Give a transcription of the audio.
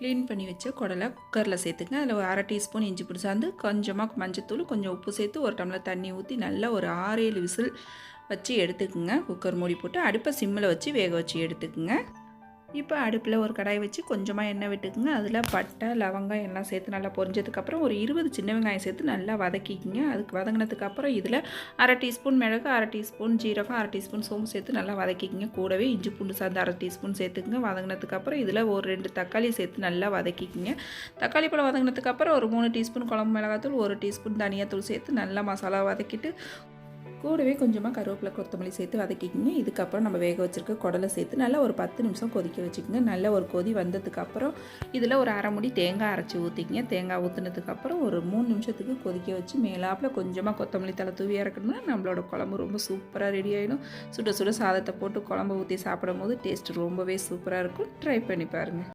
Clean பண்ணி வச்ச குடலை குக்கரில் சேர்த்துங்க. அதில் ஒரு அரை டீஸ்பூன் இஞ்சி பிடிச்சாந்து கொஞ்சமாக மஞ்சத்தூள் கொஞ்சம் உப்பு சேர்த்து ஒரு டம்ளர் தண்ணி ஊற்றி நல்லா ஒரு ஆறு ஏழு விசில் வச்சு எடுத்துக்குங்க. குக்கர் மூடி போட்டு அடுப்பை சிம்மில் வச்சு வேக வச்சு எடுத்துக்குங்க. இப்போ அடுப்பில் ஒரு கடாய் வச்சு கொஞ்சமாக எண்ணெய் விட்டுக்குங்க. அதில் பட்டை லவங்கம் எல்லாம் சேர்த்து நல்லா பொரிஞ்சதுக்கப்புறம் ஒரு இருபது சின்ன வெங்காயம் சேர்த்து நல்லா வதக்கிக்கிங்க. அதுக்கு வதங்கினதுக்கப்புறம் இதில் அரை டீஸ்பூன் மிளகு அரை டீஸ்பூன் ஜீரகம் அரை டீஸ்பூன் சோம்பு சேர்த்து நல்லா வதக்கிக்கிங்க. கூடவே இஞ்சி பூண்டு சார்ந்து அரை டீஸ்பூன் சேர்த்துக்குங்க. வதங்கினதுக்கப்புறம் இதில் ஒரு ரெண்டு தக்காளி சேர்த்து நல்லா வதக்கிக்கிங்க. தக்காளி பழம் வதங்கினதுக்கப்புறம் ஒரு மூணு டீஸ்பூன் குழம்பு மிளகாத்தூள் ஒரு டீஸ்பூன் தனியாத்தூள் சேர்த்து நல்லா மசாலா வதக்கிட்டு கூடவே கொஞ்சமாக கருவேப்பிலை கொத்தமல்லி சேர்த்து வதக்கிக்கிங்க. இதுக்கப்புறம் நம்ம வேக வச்சுருக்க குடலை சேர்த்து நல்லா ஒரு பத்து நிமிஷம் கொதிக்க வச்சுக்கோங்க. நல்ல ஒரு கொதி வந்ததுக்கப்புறம் இதில் ஒரு அரை முடி தேங்காய் அரைச்சி ஊற்றிக்கிங்க தேங்காய் ஊற்றுனதுக்கப்புறம் ஒரு மூணு நிமிஷத்துக்கு கொதிக்க வச்சு மேலாப்பில் கொஞ்சமாக கொத்தமல்லி தலை தூவி இறக்கணும்னா நம்மளோட குழம்பு ரொம்ப சூப்பராக ரெடி ஆகிடும் சுட சுட சாதத்தை போட்டு குழம்பு ஊற்றி சாப்பிடும் போது டேஸ்ட் ரொம்பவே சூப்பராக இருக்கும். ட்ரை பண்ணி பாருங்கள்